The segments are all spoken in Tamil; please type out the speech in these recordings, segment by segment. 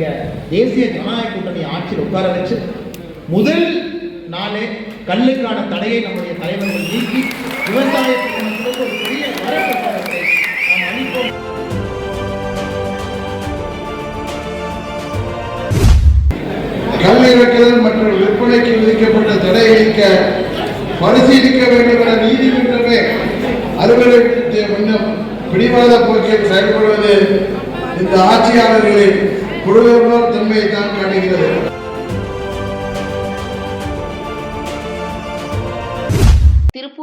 நீங்கள் தேசிய ஜனநாயக கூட்டணி ஆட்சியில் உட்கார வச்சு முதல் நாளே கல்லுக்கான தடையை நம்முடைய தலைவர்கள் நீக்கி விவசாயத்துக்கு ஒரு பெரிய நாம் அளிப்போம். கல்லை வெட்டுதல் மற்றும் விற்பனைக்கு விதிக்கப்பட்ட தடை நீக்க பரிசீலிக்க வேண்டும் என நீதிமன்றமே அலுவலகத்தை முன்னம் பிடிவாத போக்கில் செயல்படுவது இந்த ஆட்சியாளர்களின் குழுவினர் தன்மையை தான் காட்டுகிறது.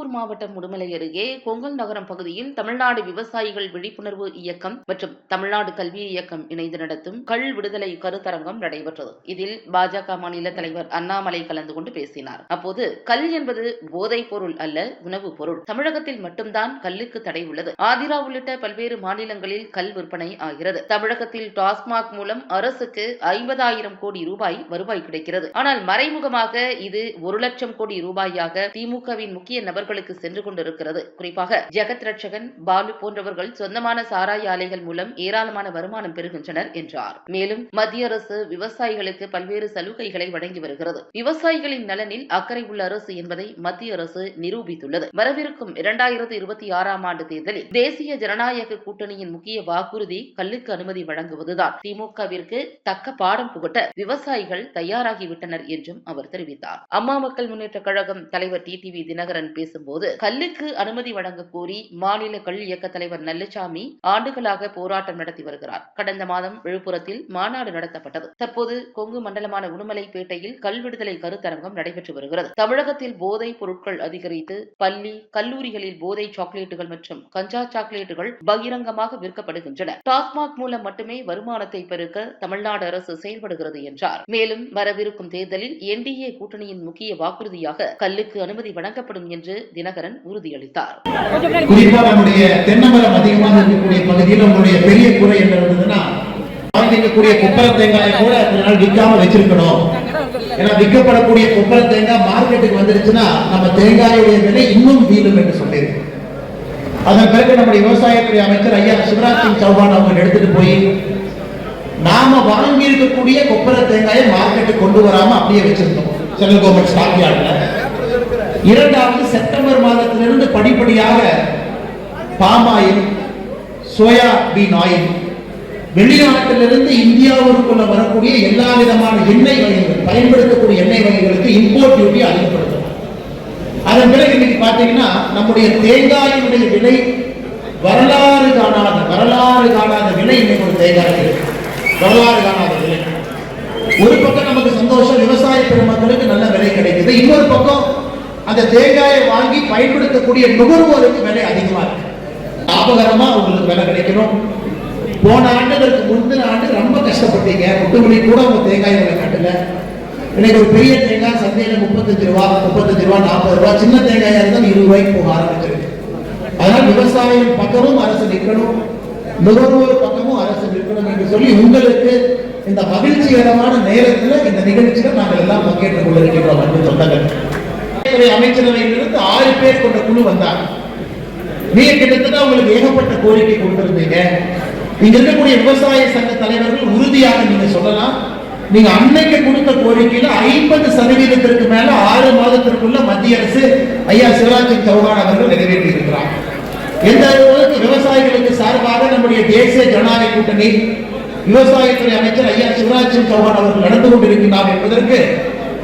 திருப்பூர் மாவட்டம் உடுமலை அருகே கொங்கல் நகரம் பகுதியில் தமிழ்நாடு விவசாயிகள் விழிப்புணர்வு இயக்கம் மற்றும் தமிழ்நாடு கல்வி இயக்கம் இணைந்து நடத்தும் கள் விடுதலை கருத்தரங்கம் நடைபெற்றது. இதில் பாஜக மாநில தலைவர் அண்ணாமலை கலந்து கொண்டு பேசினார். அப்போது கல் என்பது போதைப் பொருள் அல்ல உணவு பொருள். தமிழகத்தில் மட்டும்தான் கல்லுக்கு தடை உள்ளது. ஆதிரா உள்ளிட்ட பல்வேறு மாநிலங்களில் கல் விற்பனை ஆகிறது. தமிழகத்தில் டாஸ்மாக் மூலம் அரசுக்கு ஐம்பதாயிரம் கோடி ரூபாய் வருவாய் கிடைக்கிறது. ஆனால் மறைமுகமாக இது ஒரு லட்சம் கோடி ரூபாயாக திமுகவின் முக்கிய நபர்கள் நாடுகளுக்கு சென்று கொண்டிருக்கிறது. குறிப்பாக ஜெகத் ரட்சகன் பாலு போன்றவர்கள் சொந்தமான சாராய ஆலைகள் மூலம் ஏராளமான வருமானம் பெறுகின்றனர் என்றார். மேலும் மத்திய அரசு விவசாயிகளுக்கு பல்வேறு சலுகைகளை வழங்கி வருகிறது. விவசாயிகளின் நலனில் அக்கறை உள்ள அரசு என்பதை மத்திய அரசு நிரூபித்துள்ளது. வரவிருக்கும் இரண்டாயிரத்தி இருபத்தி ஆறாம் ஆண்டு தேர்தலில் தேசிய ஜனநாயக கூட்டணியின் முக்கிய வாக்குறுதி கல்லுக்கு அனுமதி வழங்குவதுதான். திமுகவிற்கு தக்க பாடம் புகட்ட விவசாயிகள் தயாராகிவிட்டனர் என்றும் அவர் தெரிவித்தார். அம்மா மக்கள் முன்னேற்ற கழகம் தலைவர் டிடிவி தினகரன் பேசும்போது கல்லுக்கு அனுமதி வழங்க கோரி மாநில கல் இயக்க தலைவர் நல்லசாமி ஆண்டுகளாக போராட்டம் நடத்தி வருகிறார். கடந்த மாதம் விழுப்புரத்தில் மாநாடு நடத்தப்பட்டது. தற்போது கொங்கு மண்டலமான உடுமலைப்பேட்டையில் கல் விடுதலை கருத்தரங்கம் நடைபெற்று வருகிறது. தமிழகத்தில் போதைப் பொருட்கள் அதிகரித்து பள்ளி கல்லூரிகளில் போதை சாக்லேட்டுகள் மற்றும் கஞ்சா சாக்லேட்டுகள் பகிரங்கமாக விற்கப்படுகின்றன. டாஸ்மாக் மூலம் மட்டுமே வருமானத்தை பெருக்க தமிழ்நாடு அரசு செயல்படுகிறது என்றார். மேலும் வரவிருக்கும் தேர்தலில் என்டிஏ கூட்டணியின் முக்கிய வாக்குறுதியாக கல்லுக்கு அனுமதி வழங்கப்படும் என்று தினகரன் உறுதியளித்தார். குறிப்பா நம்முடைய தென்னமரம் அதிகமாக இருக்கக்கூடிய பகுதியில் உங்களுடைய பெரிய குறை என்ன இருந்ததுன்னா வாங்கிக்கக்கூடிய கொப்பர தேங்காயை கூட கொஞ்ச நாள் விற்காம வச்சிருக்கணும். ஏன்னா விற்கப்படக்கூடிய கொப்பர தேங்காய் மார்க்கெட்டுக்கு வந்துருச்சுன்னா நம்ம தேங்காயுடைய விலை இன்னும் வீழும் என்று சொல்லியிருக்கு. அதன் பிறகு நம்முடைய விவசாயத்துறை அமைச்சர் ஐயா சிவராஜ் சிங் சௌஹான் அவங்க எடுத்துட்டு போய் நாம வாங்கி இருக்கக்கூடிய கொப்பரை தேங்காயை மார்க்கெட்டுக்கு கொண்டு வராம அப்படியே வச்சிருந்தோம். சென்ட்ரல் கவர்மெண்ட் ஸ்டாக் யார்ட்ல இரண்டாவது செப்டம்பர் மாதத்திலிருந்து படிப்படியாக பாமாயில் சோயா பீன் ஆயில். வெளிநாட்டிலிருந்து இந்தியாவிற்குள்ள வரக்கூடிய எல்லா விதமான எண்ணெய் வகைகள் பயன்படுத்தக்கூடிய எண்ணெய் வகைகளுக்கு இம்போர்ட் டியூட்டி அதிகப்படுத்தணும் அதன் பிறகு இன்னைக்கு பார்த்தீங்கன்னா நம்முடைய தேங்காயினுடைய விலை வரலாறு காணாத வரலாறு காணாத விலை இன்னைக்கு ஒரு தேங்காய் வரலாறு காணாத விலை. ஒரு பக்கம் நமக்கு சந்தோஷம் விவசாய பெருமக்களுக்கு நல்ல விலை கிடைக்குது இன்னொரு பக்கம் அந்த தேங்காயை வாங்கி பயன்படுத்தக்கூடிய நுகர்வோருக்கு விலை அதிகமா இருக்கு. லாபகரமா உங்களுக்கு விலை கிடைக்கணும். போன ஆண்டுகளுக்கு முந்தின ஆண்டு ரொம்ப கஷ்டப்பட்டீங்க. முட்டுமணி கூட உங்க தேங்காய் விலை கட்டல. இன்னைக்கு ஒரு பெரிய தேங்காய் சந்தையில முப்பத்தஞ்சு ரூபா முப்பத்தஞ்சு ரூபா நாற்பது ரூபா சின்ன தேங்காயா இருந்தால் இருபது ரூபாய்க்கு போக ஆரம்பிச்சிருக்கு அதனால விவசாயம் பக்கமும் அரசு நிற்கணும் நுகர்வோர் பக்கமும் அரசு நிற்கணும் என்று சொல்லி உங்களுக்கு இந்த மகிழ்ச்சிகரமான நேரத்தில் இந்த நிகழ்ச்சியில் நாங்கள் எல்லாம் பங்கேற்றுக் கொண்டிருக்கின்றோம். அன்பு சொந்தங்கள் துறை அமைச்சரவையிலிருந்து ஆறு பேர் கொண்ட குழு வந்தாங்க. நீங்க கிட்டத்தட்ட உங்களுக்கு ஏகப்பட்ட கோரிக்கை கொடுத்திருந்தீங்க. இங்க இருக்கக்கூடிய விவசாய சங்க தலைவர்கள் உறுதியாக நீங்க சொல்லலாம். நீங்க அன்னைக்கு கொடுத்த கோரிக்கையில ஐம்பது சதவீதத்திற்கு மேல ஆறு மாதத்திற்குள்ள மத்திய அரசு ஐயா சிவராஜ் சிங் சௌஹான் அவர்கள் நிறைவேற்றி இருக்கிறார் எந்த அளவுக்கு விவசாயிகளுக்கு சார்பாக நம்முடைய தேசிய ஜனநாயக கூட்டணி விவசாயத்துறை அமைச்சர் ஐயா சிவராஜ் சிங் சௌஹான் அவர்கள் நடந்து கொண்டிருக்கிறார் என்பதற்கு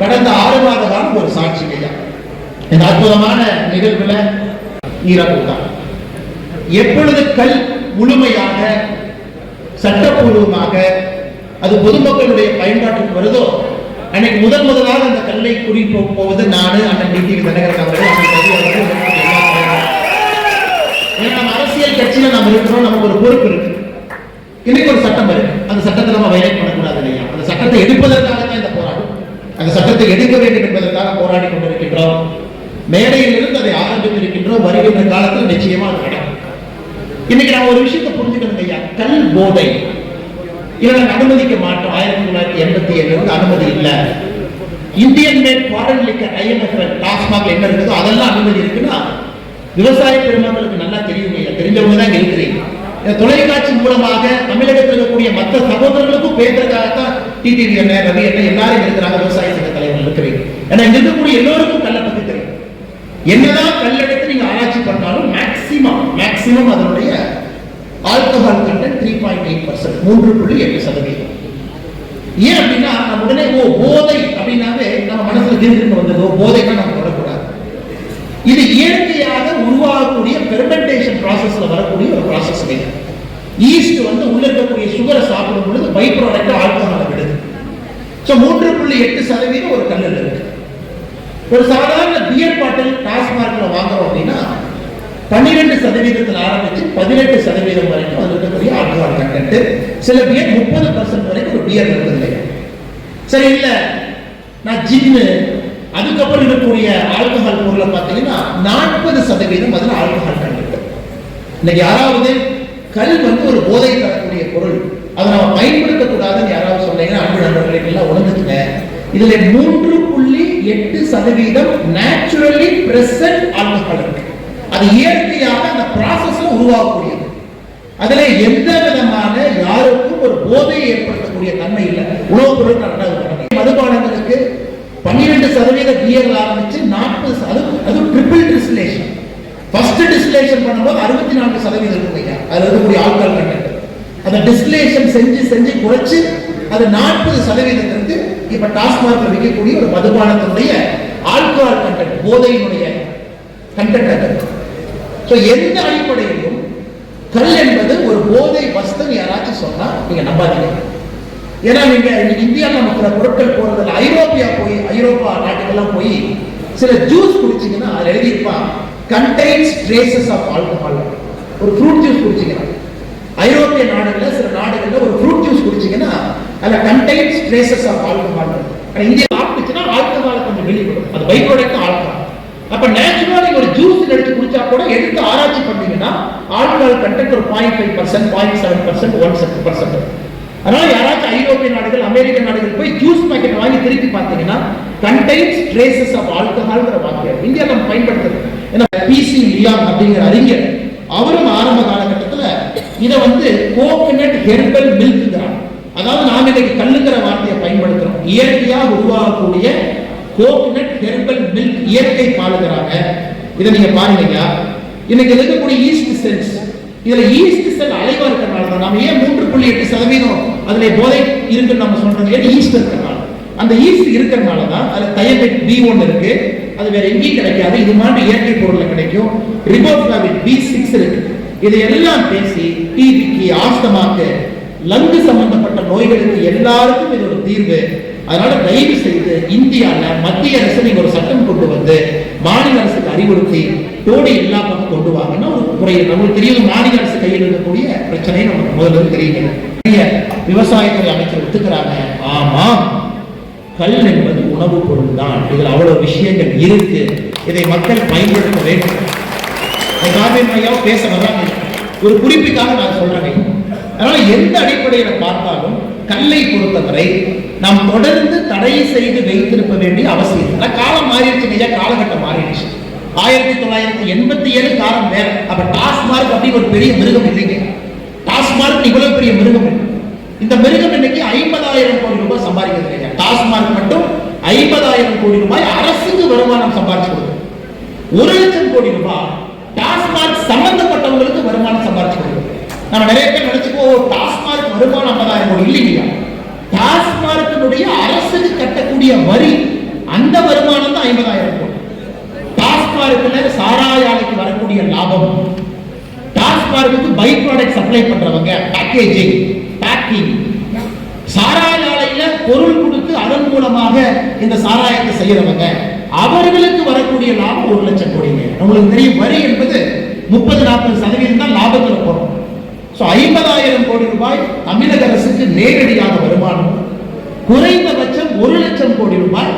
கடந்த ஆறு மாத காலம் ஒரு சாட்சி ஐயா. இந்த அற்புதமான நிகழ்வுல ஈரப்பூதான் எப்பொழுது கல் முழுமையாக சட்டப்பூர்வமாக அது பொதுமக்களுடைய பயன்பாட்டுக்கு வருதோ அன்னைக்கு முதன் முதலாக அந்த கல்லை குறி போவது நானு அண்ணன் டிடிவி தினகரன் அவர்கள் ஏன்னா நம்ம அரசியல் கட்சியில நம்ம இருக்கிறோம் நமக்கு ஒரு பொறுப்பு இருக்கு. இன்னைக்கு ஒரு சட்டம் இருக்கு. அந்த சட்டத்தை நம்ம வயலேட் பண்ணக்கூடாது இல்லையா? அந்த சட்டத்தை எடுப்பதற்காக தான் இந்த போராட்டம். அந்த சட்டத்தை எடுக்க வேண்டும் என்பதற்காக மேடையில் இருந்து அதை ஆரம்பித்திருக்கின்றோம். வருகின்ற காலத்தில் நிச்சயமா அது நடக்கும். இன்னைக்கு நான் ஒரு விஷயத்தை புரிஞ்சுக்கணும் ஐயா. கல் போதை. இதை நாங்கள் அனுமதிக்க மாட்டோம். ஆயிரத்தி தொள்ளாயிரத்தி எண்பத்தி ஏழுல இருந்து அனுமதி இல்லை. Indian made foreign liquor IMF TASMAC என்ன இருக்குதோ அதெல்லாம் அனுமதி இருக்குன்னா விவசாய பெருமக்களுக்கு நல்லா தெரியும் ஐயா. தெரிஞ்சவங்க தான் இருக்கிறீங்க. தொலைக்காட்சி மூலமாக தமிழகத்தில் இருக்கக்கூடிய மற்ற சகோதரர்களுக்கும் பேசுறதுக்காகத்தான் டிடிவி என்ன ரவி என்ன எல்லாரும் இருக்கிறாங்க. விவசாய சங்க தலைவர் இருக்கிறீங்க. ஏன்னா இங்க இருக்கக்கூடிய எல்லோருக்கும் கல்லை பத்தி தெரியும். என்னதான் கல்லெடுத்து நீங்க ஆராய்ச்சி பண்ணாலும் மேக்சிமம் மேக்சிமம் அதனுடைய alcohol content three point eight percent மூன்று புள்ளி எட்டு சதவீதம். ஏன் அப்படின்னா நம்ம உடனே ஓ போதை அப்படின்னாவே நம்ம மனசுல தீர்ந்து வந்தது ஓ போதைன்னா நம்ம தொடக்கூடாது. இது இயற்கையாக உருவாகக்கூடிய பெர்மெண்டேஷன் ப்ராசஸ்ல வரக்கூடிய ஒரு ப்ராசஸ் ஈஸ்ட் வந்து உள்ள இருக்கக்கூடிய சுகரை சாப்பிடும் பொழுது பை ப்ராடக்ட் ஆல்கஹாலை விடுது. ஸோ மூன்று புள்ளி எட்டு சதவீதம் ஒரு கல்லில் இருக்கு. ஒரு சாதாரண பியர் பாட்டில் டாஸ்மார்க்ல வாங்குறோம் அப்படின்னா பன்னிரெண்டு சதவீதத்தில் ஆரம்பித்து பதினெட்டு சதவீதம் வரைக்கும் அது இருக்கக்கூடிய ஆல்கஹால் கண்டென்ட் சில பியர் முப்பது பர்சன்ட் வரைக்கும் ஒரு பியர் இருக்குது இல்லையா சரி இல்லை. நான் ஜின்னு அதுக்கப்புறம் இருக்கக்கூடிய ஆல்கஹால் பொருளை பார்த்தீங்கன்னா நாற்பது சதவீதம் அதில் ஆல்கஹால் கண்டென்ட் இன்னைக்கு யாராவது கல் வந்து ஒரு போதை தரக்கூடிய பொருள் அதை நம்ம பயன்படுத்தக்கூடாதுன்னு யாராவது சொன்னீங்கன்னா அன்பு நண்பர்களுக்கு எல்லாம் உணர்ந்துக்குங்க. இதுல மூன்று புள்ளி எட்டு சதவீதம் நேச்சுரலி பிரசன்ட் ஆல்கஹால் இருக்கு. அது இயற்கையாக அந்த ப்ராசஸ் உருவாகக்கூடியது. அதுல எந்த விதமான யாருக்கும் ஒரு போதையை ஏற்படுத்தக்கூடிய தன்மை இல்லை. உணவுப் பொருள் ரெண்டாவது மதுபானங்களுக்கு பன்னிரெண்டு சதவீத பியர் ஆரம்பிச்சு நாற்பது அது அது ட்ரிபிள் டிஸ்லேஷன் ஃபர்ஸ்ட் டிஸ்லேஷன் பண்ணும்போது அறுபத்தி நான்கு சதவீதம் இருக்கும் ஐயா அதுல இருக்கக்கூடிய ஆல்கஹால் கண்டென்ட். அந்த டிஸ்லேஷன் செஞ்சு செஞ்சு குறைச்சு அது நாற்பது சதவீதத்திற்கு இப்ப டாஸ்மார்க்ல விற்கக்கூடிய ஒரு மதுபானத்தினுடைய ஆல்கஹால் கண்டென்ட் போதையினுடைய கண்டென்ட் அது. ஸோ எந்த அடிப்படையிலும் கல் என்பது ஒரு போதை வஸ்துன்னு யாராச்சும் சொன்னா நீங்க நம்பாதீங்க. ஏன்னா நீங்க இன்னைக்கு இந்தியாவில் நம்ம பொருட்கள் போறதுல ஐரோப்பியா போய் ஐரோப்பா நாட்டுக்கெல்லாம் போய் சில ஜூஸ் குடிச்சீங்கன்னா அதில் எழுதியிருப்பான் கண்டெய்ன்ஸ் ட்ரேசஸ் ஆஃப் ஆல்கஹால் ஒரு ஃப்ரூட் ஜூஸ் குடிச்சீங்கன்னா ஐரோப்பிய நாடுகளில் சில நாடுகளில் ஒரு ஃப்ரூட் ஜூஸ் குடிச்சீங்கன்னா அல்ல கண்டெயின் ட்ரேசஸ் ஆஃப் ஆல்கஹால் ஆனால் இந்தியா சாப்பிட்டுச்சுன்னா ஆல்கஹால் கொஞ்சம் வெளிப்படும் அது பை ப்ராடக்ட் ஆல்கஹால் அப்ப நேச்சுரலா நீங்க ஒரு ஜூஸ் எடுத்து குடிச்சா கூட எடுத்து ஆராய்ச்சி பண்ணீங்கன்னா ஆல்கஹால் கண்டென்ட் ஒரு point five percent point seven percent one seven percent அதனால யாராச்சும் ஐரோப்பிய நாடுகள் அமெரிக்க நாடுகள் போய் ஜூஸ் பாக்கெட் வாங்கி திருப்பி பார்த்தீங்கன்னா கண்டெய்ன்ஸ் ட்ரேசஸ் ஆஃப் ஆல்கஹால்ங்கிற வாக்கியம் இந்தியா நம்ம பயன்படுத்துறது. ஏன்னா பிசி லியாம் அப்படிங்கிற அறிஞர் அவரும் ஆரம்ப காலகட்டத்துல இதை வந்து கோகனட் ஹெர்பல் மில்க்ங்கிறாங்க அதாவது நாம் இன்றைக்கு கல்லுங்கிற வார்த்தையை பயன்படுத்துறோம். இயற்கையாக உருவாகக்கூடிய கோகனட் ஹெர்பல் மில்க் இயற்கை பாலுங்கிறாங்க இதை நீங்க பாருங்க இன்னைக்கு இருக்கக்கூடிய ஈஸ்ட் செல்ஸ் இதுல ஈஸ்ட் செல் அலைவா இருக்கிறனால தான் நம்ம ஏன் மூன்று புள்ளி எட்டு சதவீதம் அதுல போதை இருக்குன்னு நம்ம சொல்றோம் ஏன் ஈஸ்ட் இருக்கிறனால. அந்த ஈஸ்ட் இருக்கிறனால தான் அதுல தயபெட் பி ஒன் இருக்கு. அது வேற எங்கேயும் கிடைக்காது. இது மாதிரி இயற்கை பொருள்ல கிடைக்கும். ரிபோஃப்ளாவின் பி சிக்ஸ் இருக்கு. இதையெல்லாம் பேசி டிபிக்கு ஆஸ்தமாக்கு லங்கு சம்பந்தப்பட்ட நோய்களுக்கு எல்லாருக்கும் இது ஒரு தீர்வு. அதனால தயவு செய்து இந்தியாவில் மத்திய அரசு நீங்க ஒரு சட்டம் கொண்டு வந்து மாநில அரசுக்கு அறிவுறுத்தி தோடி பக்கம் கொண்டு வாங்கன்னா ஒரு குறை நம்மளுக்கு தெரியும் மாநில அரசு கையில் இருக்கக்கூடிய பிரச்சனை நமக்கு முதல்ல தெரியுங்க. விவசாயத்துறை அமைச்சர் ஒத்துக்கிறாங்க. ஆமா கல் என்பது உணவு பொருள் தான். இதுல அவ்வளவு விஷயங்கள் இருக்கு. இதை மக்கள் பயன்படுத்த வேண்டும். பேச வர்றாங்க. ஒரு குறிப்பிட்டாக நான் சொல்றேன். அதனால எந்த அடிப்படையில பார்த்தாலும் கல்லை பொறுத்தவரை நாம் தொடர்ந்து தடை செய்து வைத்திருக்க வேண்டிய அவசியம் ஆனால் காலம் மாறிடுச்சு ஐயா காலகட்டம் மாறிடுச்சு. ஆயிரத்தி தொள்ளாயிரத்தி எண்பத்தி ஏழு காலம் வேற. அப்ப டாஸ்மார்க் அப்படி ஒரு பெரிய மிருகம் இல்லைங்க. டாஸ்மார்க் இவ்வளவு பெரிய மிருகம் இந்த மிருகம் இன்னைக்கு ஐம்பதாயிரம் கோடி ரூபாய் சம்பாதிக்கிறது இல்லையா டாஸ்மார்க் மட்டும் ஐம்பதாயிரம் கோடி ரூபாய் அரசுக்கு வருமானம் சம்பாதிச்சு கொடுக்கும் ஒரு லட்சம் கோடி ரூபாய் டாஸ்மார்க் சம்பந்தப்பட்டவங்களுக்கு வருமானம் சம்பாதிச்சு கொடுக்கும் நம்ம நிறைய பேர் நினைச்சு டாஸ்மார்க் வருமானம் ஐம்பதாயிரம் கோடி இல்லைங்களா டாஸ்மார்க்கினுடைய அரசுக்கு கட்டக்கூடிய வரி அந்த வருமானம் தான் ஐம்பதாயிரம் கோடி. டாஸ்மார்க்கில் சாராய ஆலைக்கு வரக்கூடிய லாபம். டாஸ்மார்க்கு பை ப்ராடக்ட் சப்ளை பண்றவங்க பேக்கேஜிங் பேக்கிங் சாராய ஆலையில பொருள் கொடுத்து அதன் மூலமாக இந்த சாராயத்தை செய்யறவங்க அவர்களுக்கு வரக்கூடிய லாபம் ஒரு லட்சம் கோடிங்க. உங்களுக்கு தெரியும் வரி என்பது முப்பது நாற்பது சதவீதம் தான் லாபத்தில் போறோம் ஸோ ஐம்பதாயிரம் கோடி ரூபாய் தமிழக அரசுக்கு நேரடியாக வருமானம். குறைந்தபட்சம் ஒரு லட்சம் கோடி ரூபாய்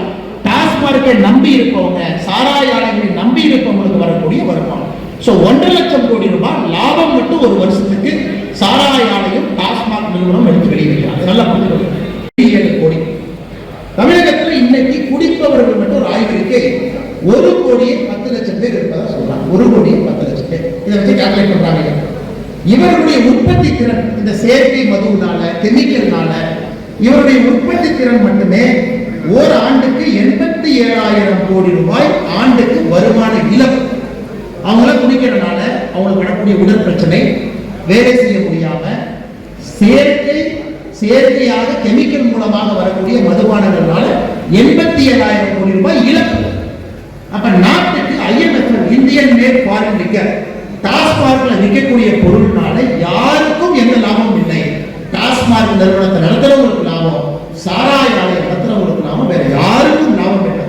டாஸ்மார்க்கை நம்பி இருப்பவங்க சாராய ஆலைகளை நம்பி இருப்பவங்களுக்கு வரக்கூடிய வருமானம். ஸோ ஒன்றரை லட்சம் கோடி ரூபாய் லாபம் மட்டும் ஒரு வருஷத்துக்கு சாராய ஆலையும் டாஸ்மாக் நிறுவனம் எடுத்து வெளியிடுகிறாங்க. நல்லா புரிஞ்சுக்கணும் ஏழு கோடி. தமிழகத்தில் இன்னைக்கு குடிப்பவர்கள் மட்டும் ஒரு ஆய்விற்கு ஒரு கோடியே பத்து லட்சம் பேர் இருப்பதா சொல்றாங்க ஒரு கோடியே பத்து லட்சம் பேர் இதை வச்சு கால்குலேட் இவருடைய உற்பத்தி திறன் இந்த செயற்கை மதுவினால கெமிக்கல்னால இவருடைய உற்பத்தி திறன் மட்டுமே ஓர் ஆண்டுக்கு எண்பத்தி ஏழாயிரம் கோடி ரூபாய் ஆண்டுக்கு வருமான இழப்பு. அவங்களாம் குடிக்கிறதுனால அவங்களுக்கு வரக்கூடிய உடல் பிரச்சனை வேலை செய்ய முடியாம செயற்கை செயற்கையாக கெமிக்கல் மூலமாக வரக்கூடிய மதுபானங்கள்னால எண்பத்தி ஏழாயிரம் கோடி ரூபாய் இழப்பு. அப்ப நாட்டுக்கு IMF Indian made foreign liquor டாஸ்மார்க்ல விற்கக்கூடிய பொருள்னால யாருக்கும் எந்த லாபமும் இல்லை. டாஸ்மார்க் நிறுவனத்தை நடத்துறவங்களுக்கு லாபம் சாராய ஆலை நடத்துறவங்களுக்கு லாபம் வேற யாருக்கும் லாபம் இல்லை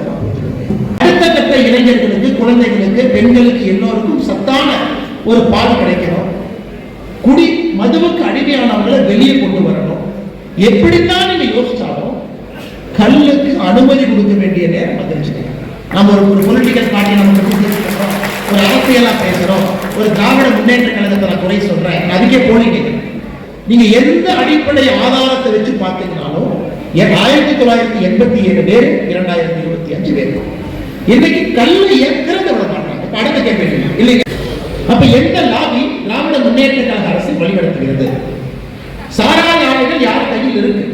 அடுத்த கட்ட இளைஞர்களுக்கு குழந்தைகளுக்கு பெண்களுக்கு எல்லோருக்கும் சத்தான ஒரு பால் கிடைக்கணும். குடி மதுவுக்கு அடிமையானவங்களை வெளியே கொண்டு வரணும். எப்படித்தான் நீங்க யோசிச்சாலும் கல்லுக்கு அனுமதி கொடுக்க வேண்டிய நேரம் வந்துருச்சு. நம்ம ஒரு ஒரு பொலிட்டிக்கல் பார்ட்டி நம்ம ஒரு அரசியலா பேசுறோம். ஒரு திராவிட முன்னேற்ற கழகத்துல குறை சொல்றேன். அதுக்கே போனீங்க நீங்க எந்த அடிப்படை ஆதாரத்தை வச்சு பார்த்தீங்கன்னாலும் ஆயிரத்தி தொள்ளாயிரத்தி எண்பத்தி ஏழு பேர் இரண்டாயிரத்தி இருபத்தி அஞ்சு பேர். இன்னைக்கு கல்லை ஏன் விட மாட்டாங்க படத்தை அடுத்த இல்லைங்க. அப்ப எந்த லாபி திராவிட முன்னேற்ற கழக அரசு வழிநடத்துகிறது? சாராய ஆலைகள் யார் கையில் இருக்கு?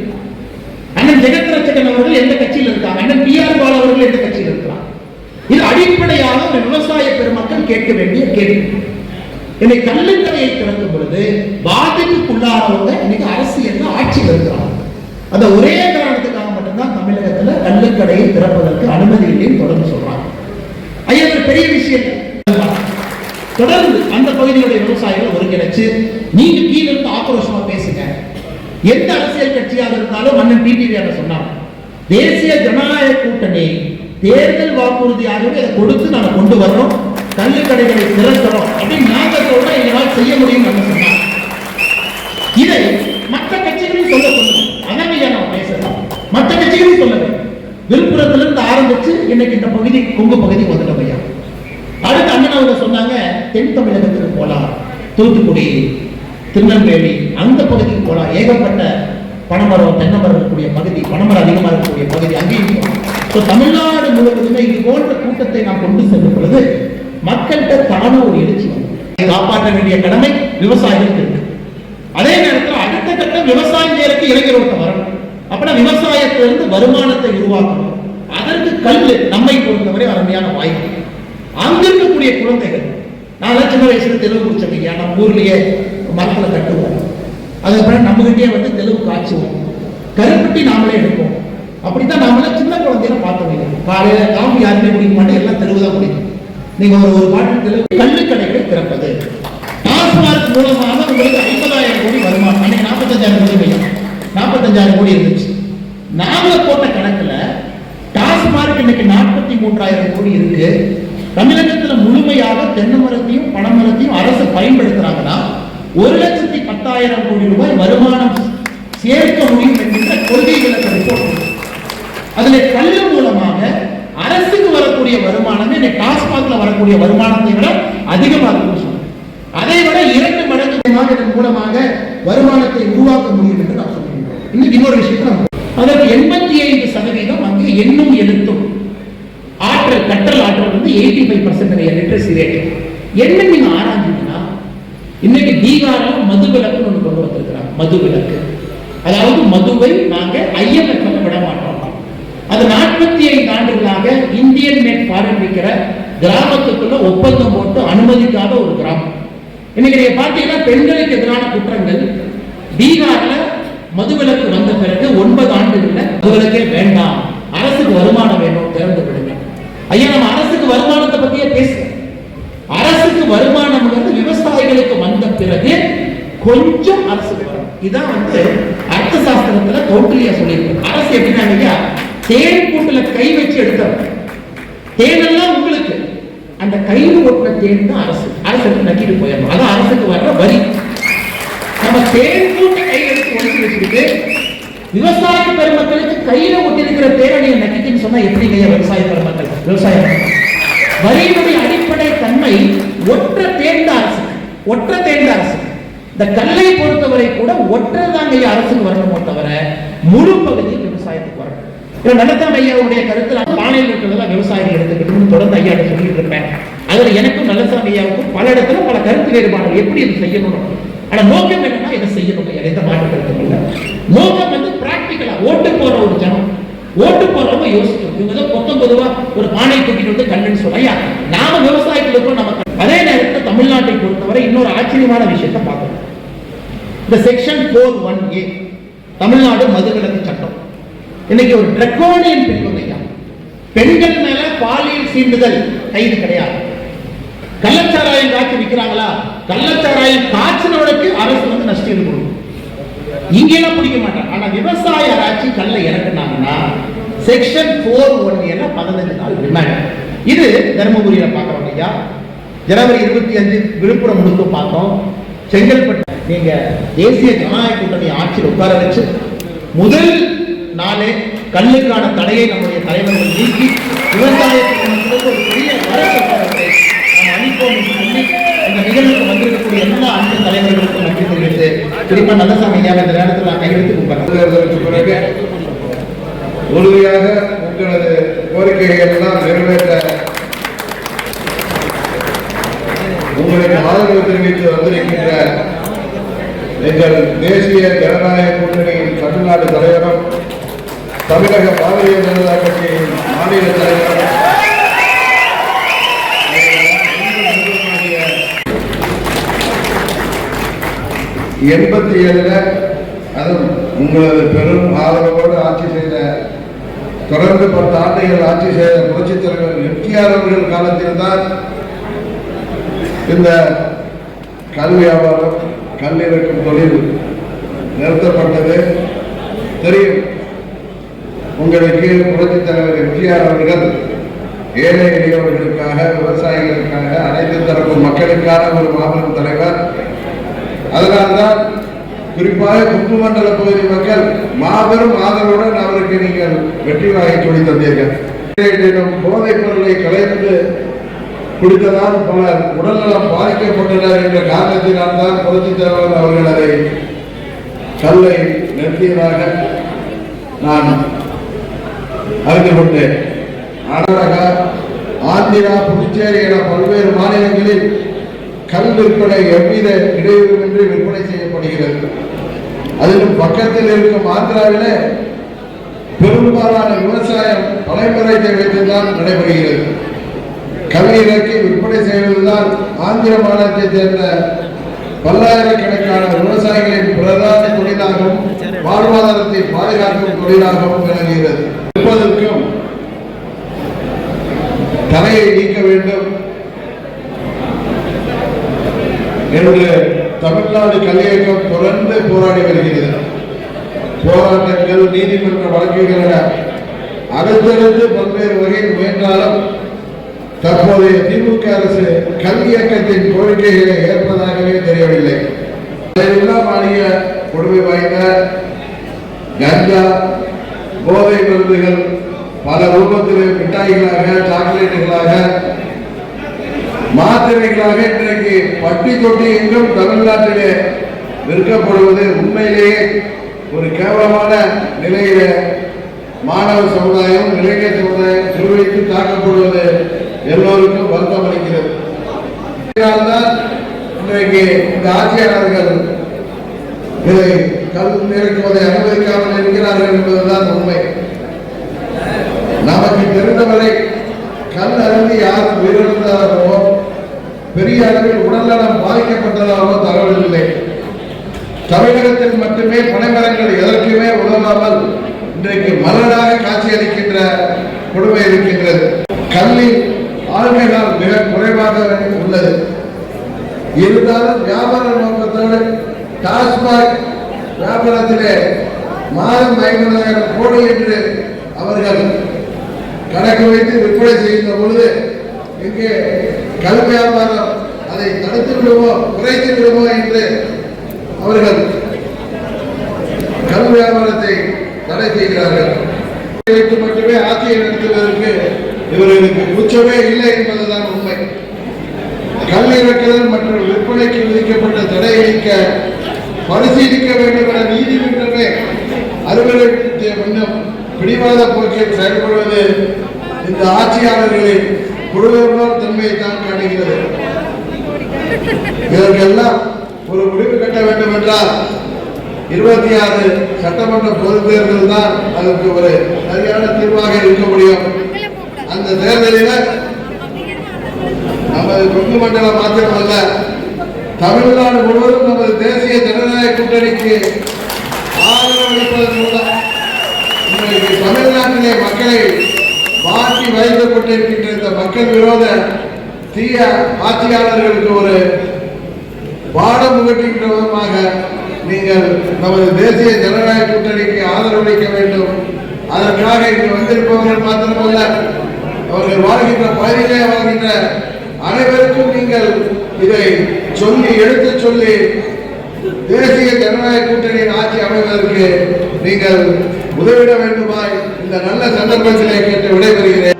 அண்ணன் ஜெகத் ரச்சகன் அவர்கள் எந்த கட்சியில் இருக்காங்க? அண்ணன் பி ஆர் பால் அவர்கள் எந்த கட்சியில் இருக்கிறாங்க இது அடிப்படையாக ஒரு விவசாய பெருமக்கள் கேட்க வேண்டிய கேள்வி. இன்னைக்கு கல்லுக்கடையை திறக்கும் பொழுது பாதிப்புக்குள்ளானவங்க இன்னைக்கு அரசியல் ஆட்சி இருக்கிறாங்க அந்த ஒரே காரணத்துக்காக மட்டும்தான் தமிழகத்துல கல்லுக்கடையை திறப்பதற்கு அனுமதி இல்லைன்னு தொடர்ந்து சொல்றாங்க. ஐயா பெரிய விஷயம். தொடர்ந்து அந்த பகுதியுடைய விவசாயிகளை ஒருங்கிணைச்சு நீங்க கீழே இருந்து ஆக்ரோஷமா பேசுங்க. எந்த அரசியல் கட்சியாக இருந்தாலும் மன்னன் டிடிவி சொன்னாங்க தேசிய ஜனநாயக கூட்டணி தேர்தல் வாக்குறுதியாகவே அதை கொடுத்து நாங்க கொண்டு வரோம் கல்வி கடைகளை திறக்கிறோம். அப்படின்னு நாங்க சொல்றோம் எங்களால் செய்ய முடியும் நம்ம சொன்னாங்க இதை மற்ற கட்சிகளும் சொல்ல சொல்லுங்க. அதான் நம்ம மற்ற கட்சிகளும் சொல்லுங்க. விழுப்புரத்துல இருந்து ஆரம்பிச்சு இன்னைக்கு இந்த பகுதி கொங்கு பகுதி வந்துட்ட ஐயா அடுத்து அண்ணன் அவங்க சொன்னாங்க தென் தமிழகத்துக்கு போலாம். தூத்துக்குடி திருநெல்வேலி அந்த பகுதிக்கு போலாம். ஏகப்பட்ட பனைமரம் தென்னமரம் இருக்கக்கூடிய பகுதி பனைமரம் அதிகமாக இருக்கக்கூடிய பகுதி அங்கேயும் ஸோ தமிழ்நாடு முழுவதுமே இது போன்ற கூட்டத்தை நாம் கொண்டு செல்லும் பொழுது மக்கள்கிட்ட தான ஒரு எழுச்சி வரும். காப்பாற்ற வேண்டிய கடமை விவசாயிகளுக்கு இருக்கு. அதே நேரத்தில் அடுத்த கட்டம் விவசாயம் இளைஞர்களுக்கு வரணும். அப்படின்னா விவசாயத்திலிருந்து வருமானத்தை உருவாக்கணும். அதற்கு கல் நம்மை பொறுத்தவரை அருமையான வாய்ப்பு. அங்க இருக்கக்கூடிய குழந்தைகள் நான் சின்ன வயசுல தெலுங்கு குடிச்சவங்க நம்ம ஊர்லயே மரத்துல கட்டுவோம் அதுக்கப்புறம் நம்மகிட்டே வந்து தெலுங்கு காய்ச்சுவோம் கருப்பட்டி நாமளே எடுப்போம். அப்படித்தான் நாமளே சின்ன குழந்தையில பார்த்தவங்க காலையில காஃபி யாருமே குடிக்க மாட்டேன் எல்லாம் தெலுங்கு தான் குடிக்கும். நீங்க ஒரு ஒரு பாட்டில் தெலுங்கு கடைகளை திறப்பது. டாஸ்மார்க் மூலமாக உங்களுக்கு ஐம்பதாயிரம் கோடி வருமானம். அன்னைக்கு நாற்பத்தஞ்சாயிரம் கோடி வைக்கணும் நாற்பத்தஞ்சாயிரம் கோடி இருந்துச்சு. நாம போட்ட கணக்குல டாஸ்மார்க் இன்னைக்கு நாற்பத்தி மூன்றாயிரம் கோடி இருக்கு. தமிழகத்துல முழுமையாக தென்னை மரத்தையும் பனை மரத்தையும் அரசு பயன்படுத்துறாங்கன்னா ஒரு லட்சத்தி பத்தாயிரம் கோடி ரூபாய் வருமானம் சேர்க்க முடியும் என்கின்ற கொள்கை விளக்க ரிப்போர்ட் அதுல கல்வி மூலமாக அரசுக்கு வரக்கூடிய வருமானமே இன்னைக்கு டாஸ்மாக்ல வரக்கூடிய வருமானத்தை விட அதிகமாக அதை விட இரண்டு மடங்கு இதன் மூலமாக வருமானத்தை உருவாக்க முடியும் என்று நாம் சொல்கின்றோம் இன்னும் இன்னொரு விஷயத்தை அதற்கு எண்பத்தி ஐந்து சதவீதம் அங்கு எண்ணும் எழுத்தும். ஆற்றல் கற்றல் ஆற்றல் வந்து eighty five percent literacy rate என்ன நீங்க ஆராய்ஞ்சீங்கன்னா இன்னைக்கு பீகார்ல மது விலக்குன்னு ஒன்று கொண்டு வந்திருக்கிறாங்க மது விளக்கு. அதாவது மதுவை நாங்க ஐஎம்எஃப் விட மாட்டோம். அது நாற்பத்தி ஐந்து ஆண்டுகளாக இந்தியன் மேட் ஃபாரின் விற்கிற கிராமத்துக்குள்ள ஒப்பந்தம் போட்டு அனுமதிக்காத ஒரு கிராமம். இன்னைக்கு நீங்க பாத்தீங்கன்னா பெண்களுக்கு எதிரான குற்றங்கள். பீகார்ல மதுவிலக்கு வந்த பிறகு ஒன்பது ஆண்டுகள்ல மதுவிலக்கே வேண்டாம். அரசுக்கு வருமானம் வேணும் திறந்து விடுங்க. ஐயா நம்ம அரசுக்கு வருமானத்தை பத்தியே பேசுறோம் அரசுக்கு வருமானம்ங்கிறது விவசாயிகளுக்கு வந்த பிறகு கொஞ்சம் அரசு வரும் இதான் வந்து அர்த்த சாஸ்திரத்துல கௌட்டில்யா சொல்லியிருக்கு அரசு எப்படின்னா தேன் கூட்டுல கை வச்சு எடுத்தவர் தேனெல்லாம் உங்களுக்கு. அந்த கையில் ஓட்டின தேன் தான் அரசு. அரசு நக்கிட்டு போயிடணும். அதான் அரசுக்கு வர்ற வரி. நம்ம தேன் கூட்ட கை எடுத்து ஒழிச்சு வச்சுக்கிட்டு விவசாய பெருமக்களுக்கு கையில ஒட்டிருக்கிற பேரணியை நக்கிட்டுன்னு சொன்னா எப்படிங்க ஐயா விவசாய பெருமக்கள்? விவசாயம். வரியினுடைய அடிப்படை தன்மை ஒற்ற தேர்ந்த அரசு. ஒற்ற தேர்ந்த அரசு. இந்த கல்லை பொறுத்தவரை கூட ஒற்றதாங்க ஐயா அரசுக்கு வரணுமோ தவிர முழு பகுதியில் விவசாயத்துக்கு வரணும். நடத்தம் ஐயாவுடைய கருத்துல பானையில் இருக்கிறதெல்லாம் விவசாயிகள் எடுத்துக்கிட்டு தொடர்ந்து ஐயா சொல்லிட்டு இருப்பேன். அதுல எனக்கும் நல்லசாமி ஐயாவுக்கும் பல இடத்துல பல கருத்து வேறுபாடுகள். எப்படி இது செய்யணும் ஆனா நோக்கம் என்னன்னா இதை செய்யணும் ஐயா. எந்த மாற்று கருத்தும் இல்லை. நோக்கம் வந்து பிராக்டிக்கலா ஓட்டு போற ஒரு ஜனம். ஓட்டு போறவங்க யோசிக்கணும். இவங்க தான் பொத்தம் பொதுவா ஒரு பானை தூக்கிட்டு வந்து கல்லுன்னு சொல்ல ஐயா நாம விவசாயத்துல இருக்கோம் நமக்கு அதே நேரத்தில் தமிழ்நாட்டை பொறுத்தவரை இன்னொரு ஆச்சரியமான விஷயத்தை பார்க்கணும். இந்த section four one A Tamil Nadu மதுவிலக்கு சட்டம். இன்னைக்கு ஒரு டிரக்கோனியன் பிரிவு பெண்கள் மேல பாலியல் சீண்டுதல் கைது கிடையாது. கள்ளச்சாராயம் காய்ச்சி விற்கிறாங்களா கள்ளச்சாராயம் காய்ச்சினவனுக்கு அரசு வந்து நஷ்டம் கொடுக்கும் இங்கெல்லாம் பிடிக்க மாட்டாங்க. ஆனா விவசாய ஆராய்ச்சி கல்ல இறக்குனாங்கன்னா செக்ஷன் போர் ஒன் என பதினஞ்சு நாள் ரிமாண்ட் இது தருமபுரியில பாக்குறோம் ஐயா ஜனவரி இருபத்தி அஞ்சு விழுப்புரம் முழுக்க பார்த்தோம். செங்கல்பட்டு. நீங்க தேசிய ஜனநாயக கூட்டணி ஆட்சியில் உட்கார வச்சு முதல் நாளே கல்லுக்கான தடையை நம்முடைய தலைவர்கள் நீக்கி விவசாயத்திற்கு ஒரு பெரிய வரவேற்பை நாம் அளிப்போம் என்று சொல்லி இந்த நிகழ்வுக்கு வந்திருக்கக்கூடிய எல்லா அன்பு தலைவர்களுக்கும் நன்றி தெரிவித்து குறிப்பா நல்லசாமி ஐயா இந்த நேரத்தில் நான் கையெழுத்து கொடுப்பேன் தேர்தலுக்கு பிறகு உறுதியாக உங்களது கோரிக்கைகள் எல்லாம் நிறைவேற்ற உங்களுக்கு ஆதரவு தெரிவித்து வந்திருக்கின்ற எங்கள் தேசிய ஜனநாயக கூட்டணியின் தமிழ்நாடு தலைவரும் தமிழக பாரதிய ஜனதா கட்சியின் மாநில தலைவரும் எண்பத்தி ஏழுல அதுவும் உங்களது பெரும் ஆதரவோடு ஆட்சி செய்த தொடர்ந்து பத்து ஆண்டுகள் ஆட்சி செய்த புரட்சித் தலைவர் எம்ஜிஆர் அவர்கள் காலத்தில் தான் இந்த கல் வியாபாரம் கல் இறக்கும் தொழில் நிறுத்தப்பட்டது. தெரியும். உங்களுக்கு புரட்சித் தலைவர் எம்ஜிஆர் அவர்கள் ஏழை எளியவர்களுக்காக விவசாயிகளுக்காக அனைத்து தரப்பு மக்களுக்கான ஒரு மாபெரும் தலைவர். அதனால்தான் குறிப்பாக கும்பு மண்டல பகுதி மக்கள் மாபெரும் ஆதரவுடன் அவருக்கு நீங்கள் வெற்றி வாங்கி சொல்லி தந்தீர்கள். போதைப் பொருளை கலைந்து குடித்ததால் பலர் உடல்நலம் பாதிக்கப்பட்டனர் என்ற காரணத்தினால் தான் புரட்சி தலைவர் அவர்கள் அதை கல்லை நிறுத்தியதாக நான் அறிந்து கொண்டேன் கர்நாடகா ஆந்திரா புதுச்சேரி என பல்வேறு மாநிலங்களில் கல் விற்பனை எவ்வித இடையூறுமின்றி விற்பனை செய்யப்படுகிறது. அதிலும் பக்கத்தில் இருக்கும் ஆந்திராவிலே பெரும்பாலான விவசாயம் பழைமுறைத்தை தான் நடைபெறுகிறது. கல்வி இறக்கி விற்பனை செய்வதுதான் ஆந்திர மாநிலத்தைச் சேர்ந்த பல்லாயிரக்கணக்கான விவசாயிகளின் பிரதான தொழிலாகவும் வாழ்வாதாரத்தை பாதுகாக்கும் தொழிலாகவும் விளங்குகிறது. இருப்பதற்கும் தலையை நீக்க வேண்டும் என்று தமிழ்நாடு கல்வியக்கம் தொடர்ந்து போராடி வருகிறது. போராட்டங்கள் நீதிமன்ற வழக்குகள் அடுத்தடுத்து பல்வேறு வகையில் முயன்றாலும் தற்போதைய திமுக அரசு கல்வி இயக்கத்தின் கோரிக்கைகளை ஏற்பதாகவே தெரியவில்லை. அதையெல்லாம் மாறிய கொடுமை வாய்ந்த கஞ்சா போதை மருந்துகள் பல ரூபத்தில் மிட்டாய்களாக சாக்லேட்டுகளாக மாத்திரைகளாக இன்றைக்கு பட்டி தொட்டி எங்கும் தமிழ்நாட்டிலே விற்கப்படுவது உண்மையிலேயே ஒரு கேவலமான நிலையில மாணவ சமுதாயம் இளைஞர் சமுதாயம் சிறுவைத்து தாக்கப்படுவது எல்லோருக்கும் வருத்தம் அளிக்கிறது. இன்றைக்கு இந்த ஆட்சியாளர்கள் இதை கல் நிறுத்துவதை அனுமதிக்காமல் இருக்கிறார்கள் என்பதுதான் உண்மை. நமக்கு தெரிந்தவரை கல் அருந்தி யார் உயிரிழந்தாரோ பெரிய அளவில் உடல்நலம் பாதிக்கப்பட்டதாகவோ தகவல் இல்லை. தமிழகத்தில் மட்டுமே பனைமரங்கள் எதற்குமே உதவாமல் இன்றைக்கு மலராக காட்சியளிக்கின்ற கொடுமை இருக்கின்றது. கல்லில் ஆளுமைகள் மிக குறைவாக உள்ளது. இருந்தாலும் வியாபார நோக்கத்தோடு டாஸ்மாக் வியாபாரத்திலே மாதம் ஐம்பதாயிரம் கோடி என்று அவர்கள் கணக்கு வைத்து விற்பனை செய்கின்ற பொழுது இங்கே கல் வியாபாரம் அதை தடுத்து விடுமோ குறைத்து விடுமோ என்று அவர்கள் கல் வியாபாரத்தை தடை செய்கிறார்கள். மட்டுமே ஆட்சியை நடத்துவதற்கு இவர்களுக்கு கூச்சமே இல்லை என்பதுதான் உண்மை. கல்லிறக்குதல் மற்றும் விற்பனைக்கு விதிக்கப்பட்ட தடை நீக்க பரிசீலிக்க வேண்டும் என நீதிமன்றமே அலுவலகத்திய முன்னம் பிடிவாத போக்கில் செயல்படுவது இந்த ஆட்சியாளர்களின் குழுவினர் தன்மையை தான் காட்டுகிறது. இதற்கெல்லாம் ஒரு முடிவு கட்ட வேண்டும் என்றால் இருபத்தி ஆறு சட்டமன்ற பொதுத் தேர்தல் தான் அதற்கு ஒரு சரியான தீர்வாக இருக்க முடியும். அந்த தேர்தலில் நமது கொங்கு மண்டலம் மாத்திரமல்ல தமிழ்நாடு முழுவதும் நமது தேசிய ஜனநாயக கூட்டணிக்கு ஆதரவு அளிப்பதன் மூலம் இன்றைக்கு தமிழ்நாட்டிலே மக்களை மாற்றி வைத்துக் கொண்டிருக்கின்ற இந்த மக்கள் விரோத தீய ஆட்சியாளர்களுக்கு ஒரு பாடம் புகட்டுகின்ற விதமாக நீங்கள் நமது தேசிய ஜனநாயக கூட்டணிக்கு ஆதரவளிக்க வேண்டும். அதற்காக இங்கு வந்திருப்பவர்கள் மாத்திரமல்ல அவர்கள் வாழ்கின்ற பகுதியிலே வாழ்கின்ற அனைவருக்கும் நீங்கள் இதை சொல்லி எடுத்துச் சொல்லி தேசிய ஜனநாயக கூட்டணியின் ஆட்சி அமைவதற்கு நீங்கள் உதவிட வேண்டுமாய் இந்த நல்ல சந்தர்ப்பத்திலே கேட்டு விடைபெறுகிறேன்.